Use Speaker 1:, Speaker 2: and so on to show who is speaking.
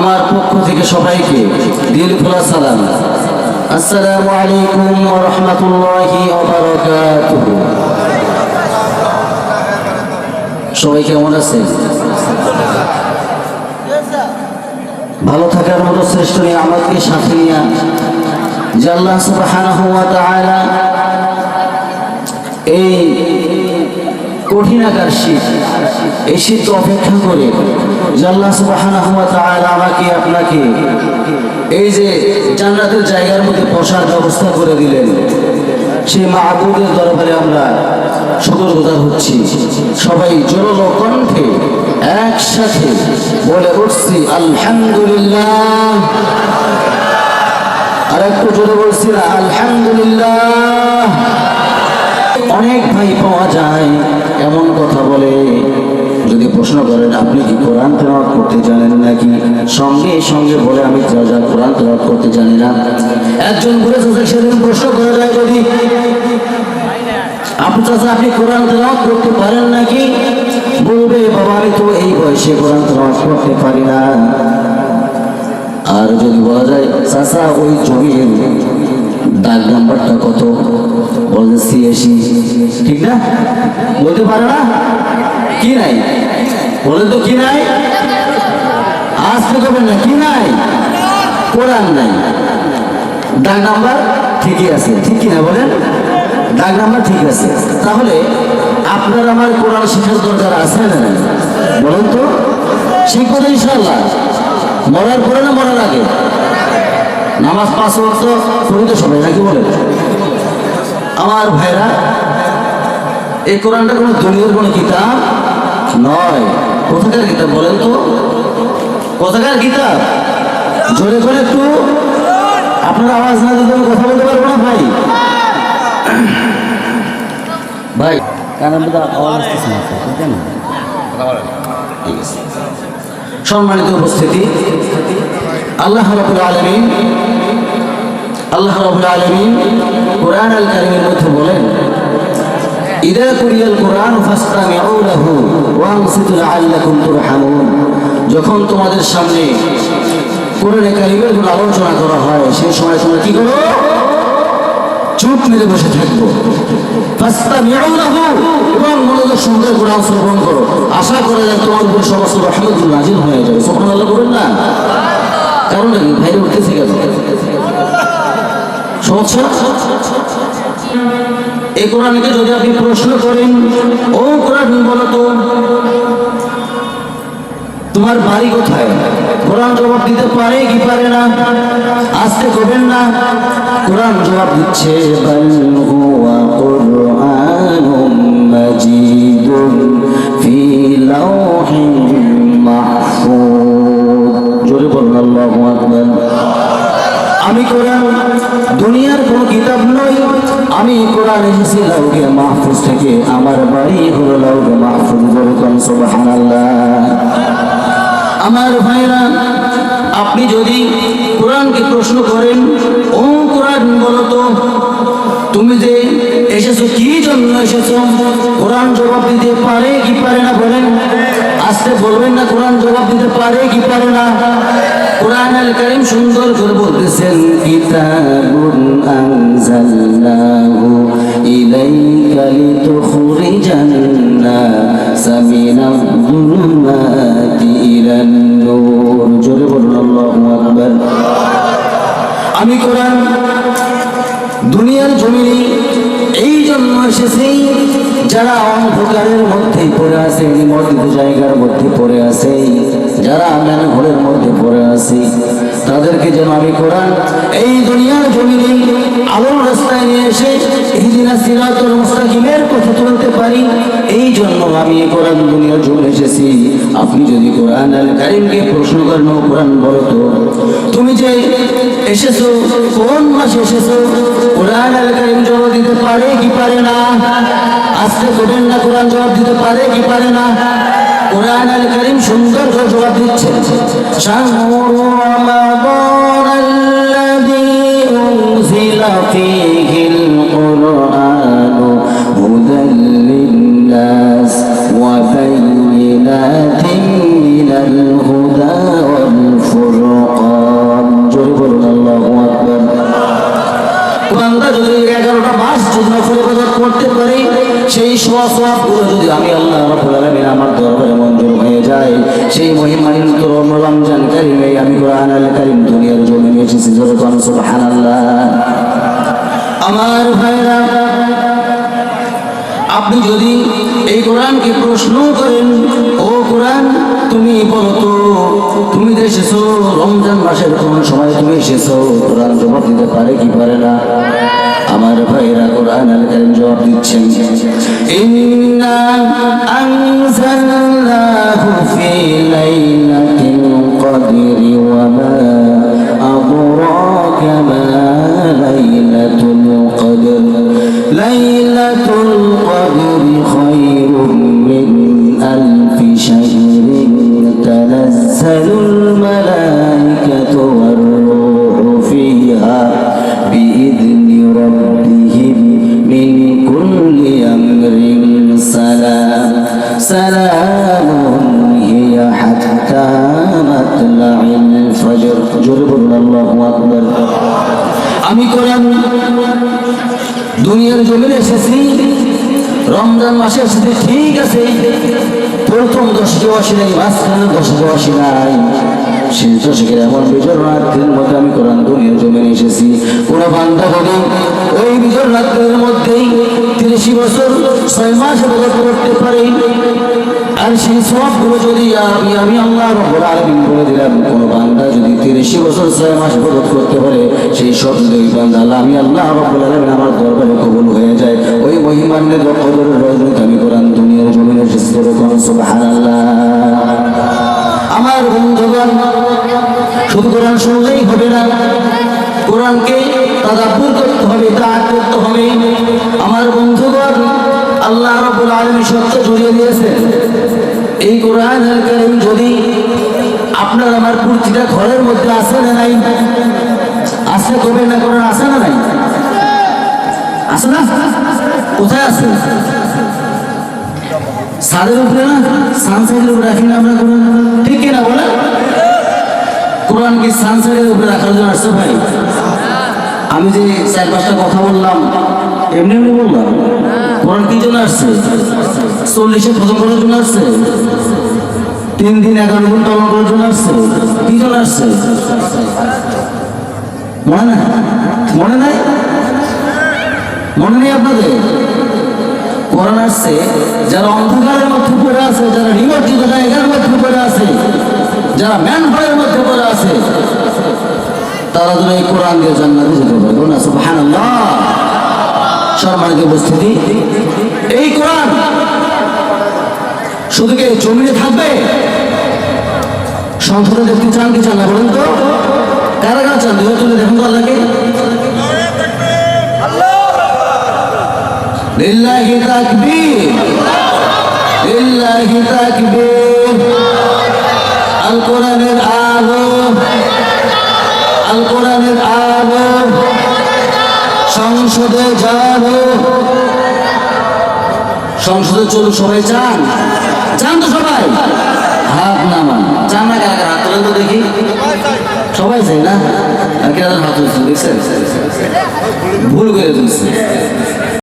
Speaker 1: আমার পক্ষ থেকে সবাইকে দিল খোলা সালাম। আসসালামু আলাইকুম রাহমাতুল্লাহি সবাই কেমন আছেন? ভালো থাকার মতো শ্রেষ্ঠ নিয়ে আমাকে সাথে নিয়ে যে আল্লাহ সুবহানাহু ওয়া এই কঠিনাকার শীত এই শীত অপেক্ষা করে তাআলা আমাকে, আপনাকে এই যে জান্নাতের জায়গার মধ্যে বসার ব্যবস্থা করে দিলেন, সেই মাহবুবের দরবারে আমরা শুকরগুজার হচ্ছি। সবাই জোরল কণ্ঠে একসাথে বলে উঠছি, আলহামদুলিল্লাহ। আর একটু জোরে বলছি, আলহামদুলিল্লাহ। অনেক ভাই পাওয়া যায়। এমন কথা বলে, যদি প্রশ্ন করেন, আপনি কি কোরআন তেলাওয়াত করতে জানেন নাকি? সঙ্গে সঙ্গে বলে, আমি যা যা কোরআন তেলাওয়াত করতে জানি না। একজন বলে সেদিন প্রশ্ন করা যায় যদি আপনি, চাচা, আপনি কোরআন তেলাওয়াত করতে পারেন নাকি? বলবে, বাবা, আমি তো এই বয়সে কোরআন তেলাওয়াত করতে পারি না। আর যদি বলা যায়, চাচা, ওই জমির দাগ নাম্বারটা কত? বলে সিএসি ঠিক না? বলতে পারে না? কি নাই? বলে তো কি নাই? আসতে করবেন না কি নাই? কোরআন নাই। দাগ নাম্বার ঠিকই আছে। ঠিক কি না বলেন? দাগ নাম্বার ঠিক আছে। তাহলে আপনার আমার কোরআন শেখার দরকার আছে না? বলেন তো। শিখব ইনশাল্লাহ মরার পরে না মরার আগে? নামাজ পাঁচ ওয়াক্ত পড়ি তো সবাই, নাকি বলে আমার ভাইরা, এই কোরআনটা কোনো দুনিয়ার কোনো কিতাব নয়। কোথাকার কিতাব বলেন তো? কোথাকার কিতাব? জোরে করে একটু। আপনার আওয়াজ না দিতে আমি কথা বলতে পারব না, ভাই। ভাই কারণ আওয়াজ আসতেছে না কেন ঠিক আছে। সম্মানিত উপস্থিতি। আল্লাহ রাবুল আলমিন, আল্লাহ রাবুল আলমিন কোরআন আল কারিমের মধ্যে বলেন কোরআন লাহু যখন তোমাদের সামনে কোরআনে কারিমের কোনো আলোচনা করা হয় সেই সময় তোমরা কি করো? চুপ মেরে বসে থাকব। করো। আশা করা যায় তোমার হয়ে যাবে। না? কারণ কোরআনকে যদি আপনি প্রশ্ন করেন, ও কোরআন বলো তো, তোমার বাড়ি কোথায়? কোরআন জবাব দিতে পারে কি পারে না? আসতে করবেন না? কোরআন জবাব দিচ্ছে আমি কোরআন, দুনিয়ার কোনো কিতাব নই। আমি কোরআন এসেছি লাউকে মাহফুজ থেকে। আমার বাড়ি হলো লাউকে মাহফুজ বলতাম সুবহানাল্লাহ। আমার ভাইরা, আপনি যদি কোরআনকে প্রশ্ন করেন, ও কোরআন বলো তো, তুমি যে এসেছ, কি জন্য এসেছ? কোরআন জবাব দিতে পারে কি পারে না বলেন? আসতে বলবেন না, কোরআন জবাব দিতে পারে কি পারে না? কোরআন আল করিম সুন্দর করে বলতেছেন, কিতাবুন আনজালনাহু ইলাইকা লিতুখরিজান নাসা যুলুমাতি ইলান নূর জোরে বলুন আল্লাহু আকবার। আমি কোরআন দুনিয়ার জমিনে এই জন্য এসেছি যারা অন্ধকারের মধ্যে পড়ে আছে, নিমজ্জিত জায়গার মধ্যে পড়ে আছে, যারা আমেন ঘরের মধ্যে পড়ে আছে, তাদেরকে যেন আমি কোরআন এই দুনিয়ার জমিনে আলোর রাস্তায় নিয়ে এসে হিদিনা সিরাতুল মুস্তাকিমের কথা তুলতে পারি, এই জন্য আমি কোরআন দুনিয়ার জমিনে এসেছি। আপনি যদি কোরআন আল কারিমকে প্রশ্ন করেন কোরআন বলো তো, তুমি যে এসেছ, কোন মাসে এসেছ, কোরআন আল কারিম জবাব দিতে পারে? কি পারে না আজকে করবেন না কোরআন জবাব দিতে পারে কি পারে না কোরআন আল কারিম সুন্দর করে জবাব দিচ্ছে শাহরু রমাদান الذي أنزل فيه সেই মহিমান্বিত রমজান কারিমে আমি কোরআন আল কারিম দুনিয়ার জমিনে এসেছি। জোরে কোন সুবহানাল্লাহ। আমার ভাইরা, আপনি যদি এই কোরআনকে প্রশ্ন করেন, ও কোরআন, তুমি বলতো তুমি তো এসেছ, রমজান মাসের কোন সময় তুমি এসেছ? কোরআন জবাব দিতে পারে কি পারে না? আমার ভাইরা কোরআন আল কারীম জবাব দিচ্ছেন? ইন্না আনজালনাহু ফি লাইলাতিল কদরি ওয়া মা আদরাকা মা লাইলাতুল কদর। লাইলাতুল রমজান মাসে এসেছি ঠিক আছে প্রথম দশকে আসি নাই, মাঝখানে দশকে আসি নাই। শেষ দশকের এমন বিজয় রাত্রির মধ্যে আমি কোরআন দুনিয়ার জমিনে এসেছি। কোনো বান্ধা হবে ওই বিজয় রাত্রির মধ্যেই তিরিশ বছর, ছয় মাস এবাদত করতে পারে। আর সেই সবগুলো যদি আমি আমি আল্লাহ রব্বুল আলামিন বলে দিলাম, কোনো বান্দা তিরিশ বছর ছয় মাস ইবাদত করতে পারে, সেই সব যদি ওই বান্দা আমি আল্লাহ রব্বুল আমার দরবারে কবুল হয়ে যায়। ওই মহিমান্বিত কবরের রজনীতে আমি কোরআন দুনিয়ার জমিনে শেষ করে কোন সুবহানাল্লাহ। আমার বন্ধুগণ, শুধু কোরআন শুনলেই হবে না, কোরআনকে তাদাব্বুর করতে হবে তাআত করতে হবে। আমার বন্ধুগণ, আল্লাহ রাব্বুল আলামিন সত্য জড়িয়ে দিয়েছেন, এই কোরআন কারীম আমার ঘরের মধ্যে আছে না নাই? আছে কবে না কোরআন আছে না নাই? আছে না? কোথায় আছে? সাদের উপরে না? সানসাইডের উপরে রাখি না আমরা কোরআন ঠিক কিনা বলে? কোরআন কি সানসাইডের উপরে রাখার জন্য আসছে ভাই। আমি যে চার পাঁচটা কথা বললাম, এমনি এমনি বললাম। কোরআন কি জন্য আসছে? চল্লিশে প্রথম করার জন্য আসছে? তিন দিন এগারো পালন করার জন্য আসছে। জন্য আসছে? মনে নাই? মনে নাই? মনে নেই আপনাদের? কোরআন আসছে, যারা অন্ধকারের মধ্যে পড়ে আছে, যারা নিমজ্জিত জায়গার মধ্যে পড়ে আছে, যারা ম্যান ভয়ের মধ্যে পড়ে আছে, তারা যেন এই কোরআন দিয়ে জান্নাতে যেতে পারবে না, সুবহানাল্লাহ। সম্মানিত উপস্থিতি। এই কোরআন শুধু কি জমিনে থাকবে। সংসদে দেখতে চান কি চান না বলেন তো? কারা কারা চান, দুই তুলে দেখুন আল্লাহকে লিল্লাহি তাকবীর। লিল্লাহি তাকবীর। আল। সংসদে যাব। সংসদে চলুক সবাই চান চান তো সবাই। হাত নামান চান না কারা হাত তোলেন তো দেখি। সবাই চাই না? কেন হাত তুলছে দেখছেন ভুল করে তুলছে